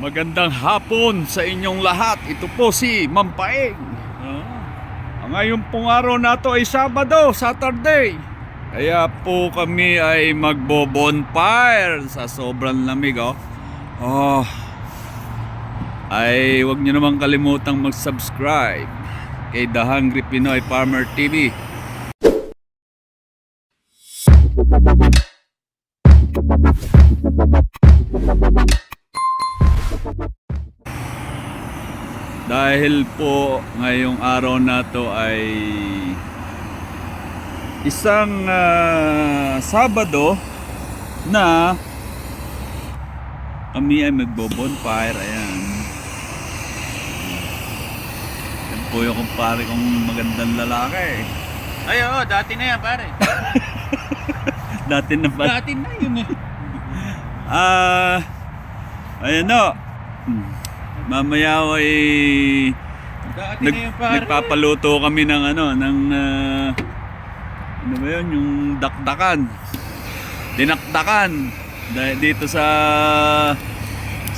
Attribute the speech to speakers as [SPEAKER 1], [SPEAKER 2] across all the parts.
[SPEAKER 1] Magandang hapon sa inyong lahat. Ito po si Mampaeng. Ah, ngayon pong araw na to ay Sabado, Saturday. Kaya po kami ay magbo-bonfire sa sobrang lamig oh. Oh. Ay wag niyo naman kalimutang mag-subscribe kay The Hungry Pinoy Farmer TV. Dahil po ngayong araw na to ay isang ah, Sabado na kami ay magbo-bonfire. Ayan. Yan po yung kumpare kong magandang lalaki.
[SPEAKER 2] Ay, oo, dati na yan, pare.
[SPEAKER 1] Dati na ba?
[SPEAKER 2] Dati na yun eh.
[SPEAKER 1] Ah, ayan o. Mamaya ay nag,
[SPEAKER 2] na
[SPEAKER 1] nagpapaluto kami ng ano, ng ah, ano ba yun, yung dakdakan. Dinakdakan. Dahil dito sa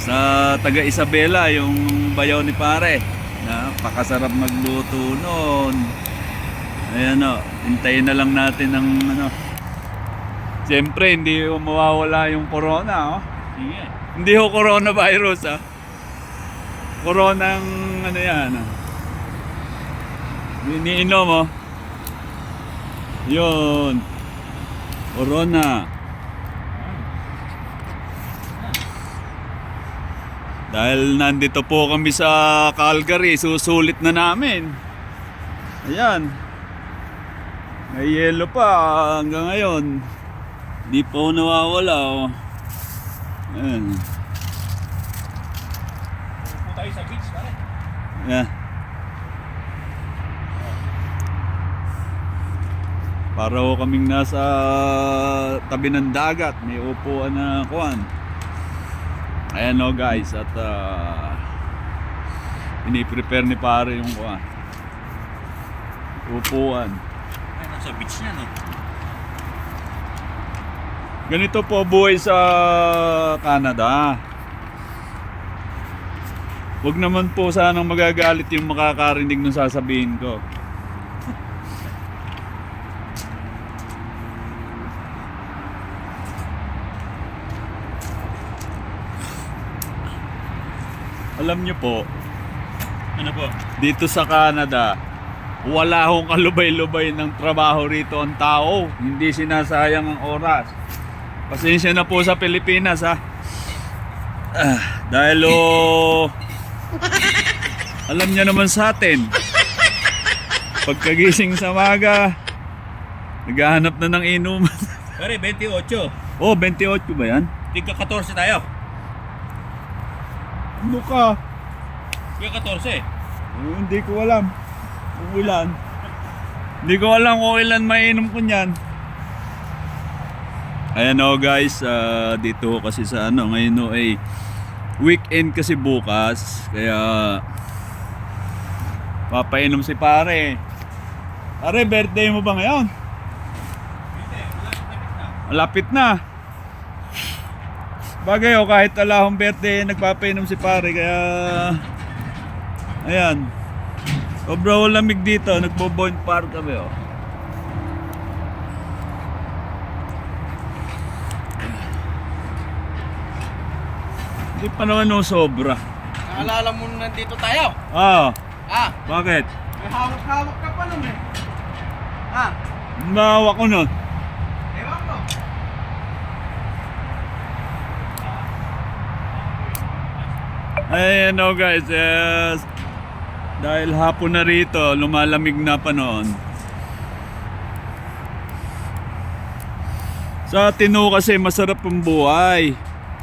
[SPEAKER 1] sa taga Isabela, yung bayaw ni pare. Napakasarap magluto noon. Ayan o, hintayin na lang natin ng ano. Siyempre, hindi mawawala yung corona, oh.
[SPEAKER 2] Sige.
[SPEAKER 1] Hindi ho coronavirus ah. Coronang ano yan ah. Iniinom oh. Yun. Corona. Dahil nandito po kami sa Calgary, susulit na namin. Ayan. May yelo pa hanggang ngayon. Di po nawawala oh. Ayan.
[SPEAKER 2] Tayo sa beach, pare.
[SPEAKER 1] Yeah. Para ho kaming nasa tabi ng dagat, may upuan na kuan. Ayan o guys, at uh, ini-prepare ni pare yung kuan. Upuan.
[SPEAKER 2] Ay, nasa beach niya, no?
[SPEAKER 1] Ganito po buhay sa Canada. Huwag naman po sanang magagalit yung makakarinig ng sasabihin ko. Alam nyo po,
[SPEAKER 2] Ano po?
[SPEAKER 1] dito sa Canada, wala hong kalubay-lubay ng trabaho rito ang tao. Hindi sinasayang ang oras. Pasensya na po sa Pilipinas ha. Ah, dahil oh, alam niya naman sa atin. Pagkagising sa maga, naghahanap na ng inuman.
[SPEAKER 2] Pare, 28.
[SPEAKER 1] oh, 28 ba yan?
[SPEAKER 2] Tigka 14 tayo.
[SPEAKER 1] Ano ka?
[SPEAKER 2] Tigka 14.
[SPEAKER 1] Eh, hindi ko alam kung ilan. Hindi ko alam kung ilan mainom ko niyan. Ayan o guys, ah, dito kasi sa ano, ngayon o ay weekend kasi bukas. Kaya papainom si pare. Pare, birthday mo ba ngayon? Malapit na. Bagay o kahit wala akong birthday, nagpapainom si pare kaya ayan. Sobrang lamig dito, nagbo-point park kami oh. Hindi pa naman no sobra.
[SPEAKER 2] Naalala mo na nandito tayo?
[SPEAKER 1] Ah,
[SPEAKER 2] Ah,
[SPEAKER 1] bakit?
[SPEAKER 2] may hawak-hawak ka pa nun eh. Ah,
[SPEAKER 1] Nawa ko nun.
[SPEAKER 2] ewan ko.
[SPEAKER 1] Ay, ano guys, yes. Dahil hapon na rito, lumalamig na pa noon. Sa Tino kasi masarap ang buhay.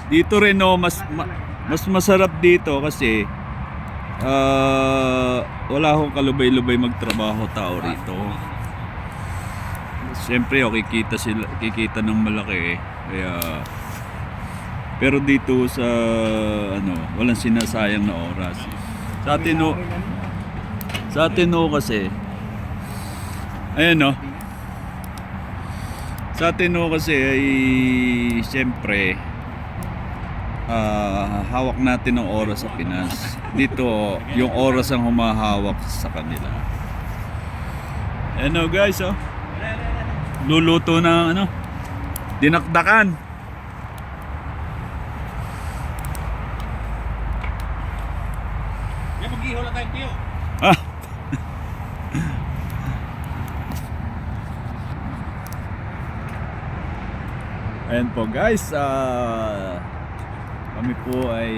[SPEAKER 1] Dito rin no, mas ma- mas masarap dito kasi ah, wala akong kalubay-lubay magtrabaho tao rito. Siyempre, oh, kikita sila, kikita ng malaki eh. Kaya pero dito sa ano, walang sinasayang na oras. Sa atin no, sa atin no kasi ayan no. Sa atin no kasi ay siyempre ah, hawak natin ng oras sa Pinas. Dito, yung oras ang humahawak sa kanila. Ano guys, oh. Luluto ng ano, dinakdakan.
[SPEAKER 2] Mag-ihaw lang tayo, tiyo.
[SPEAKER 1] Ah. Ayan po guys, ah kami po ay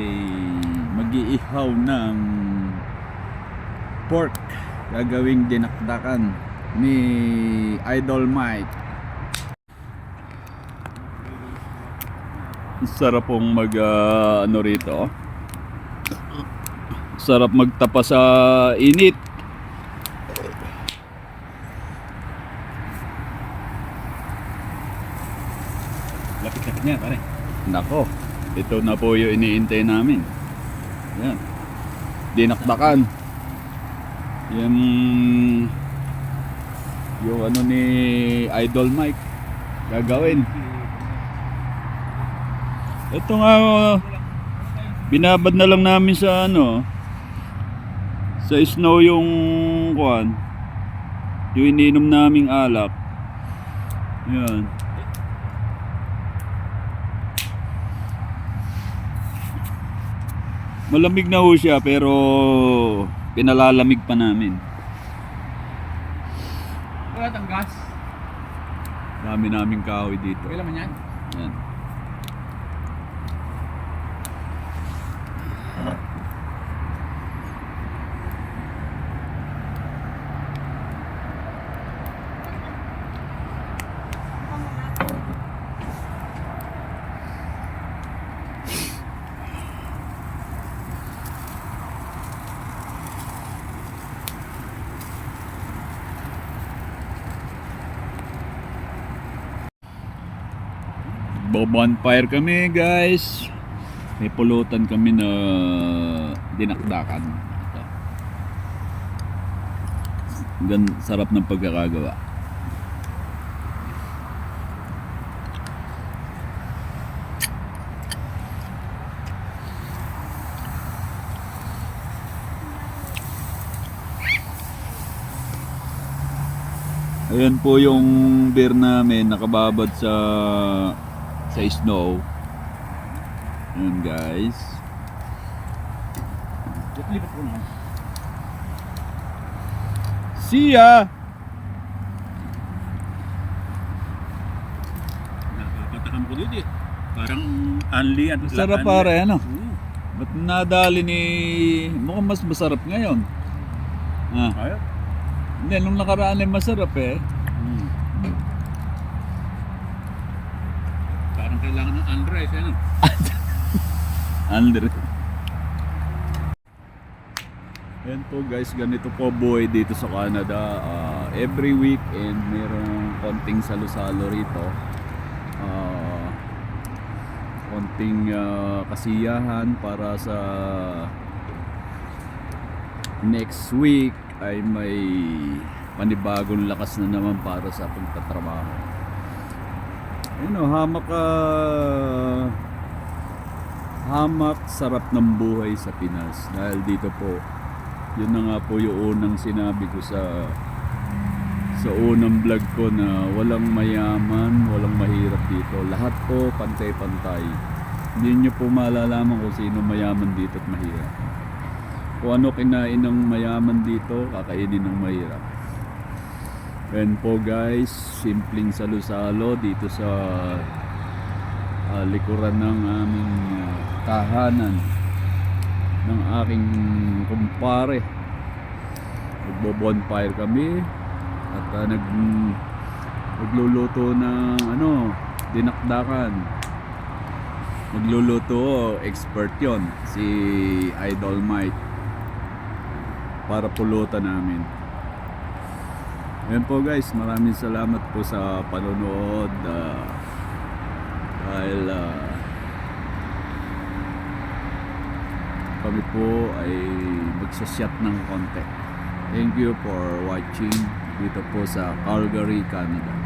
[SPEAKER 1] mag-iihaw ng pork gagawing dinakdakan ni Idol Mike. Sarap pong mag ah, ano rito. Sarap magtapa sa init.
[SPEAKER 2] Lapit-lapit niya, pare.
[SPEAKER 1] Nako, ito na po yung iniintay namin. Yan. Dinakdakan. Yan yung ano ni Idol Mike gagawin. Ito nga binabad na lang namin sa ano sa snow yung kuan yung ininom naming alak. Yan. Malamig na ho siya pero pinalalamig pa namin.
[SPEAKER 2] Wala tang gas.
[SPEAKER 1] Dami naming kahoy dito.
[SPEAKER 2] Okay naman yan.
[SPEAKER 1] Yan. Bonfire kami guys. May pulutan kami na dinakdakan. Ito. Gan sarap ng pagkakagawa. Ayan po yung beer namin nakababad sa sa snow. Ayan guys. See ya!
[SPEAKER 2] Nakakatakam ko dito eh. Parang unli at
[SPEAKER 1] Sarap pare ano. Ba't nadali ni... Mukhang mas masarap ngayon. Ah.
[SPEAKER 2] Ayaw.
[SPEAKER 1] Hindi, nung nakaraan ay masarap eh.
[SPEAKER 2] Parang kailangan ng unrice, ano?
[SPEAKER 1] Andre. Yan po guys, ganito po buhay dito sa Canada. Ah, every weekend mayroong konting salo-salo rito. Ah, konting ah, kasiyahan para sa next week ay may panibagong lakas na naman para sa pagtatrabaho. Ayun o, hamak ah, hamak sarap ng buhay sa Pinas dahil dito po yun na nga po yung unang sinabi ko sa sa unang vlog ko na walang mayaman, walang mahirap dito. Lahat po pantay-pantay. Hindi nyo po malalaman kung sino mayaman dito at mahirap. Kung ano kinain ng mayaman dito, kakainin ng mahirap. And po guys, simpleng salo-salo dito sa ah, likuran ng aming ah, tahanan ng aking kumpare. Nagbo-bonfire kami at ah, nag nagluluto ng ano, dinakdakan. Nagluluto, expert yon si Idol Mike para pulutan namin. Ayan po guys, maraming salamat po sa panonood ah, dahil ah, kami po ay magsashot ng konti. Thank you for watching dito po sa Calgary, Canada.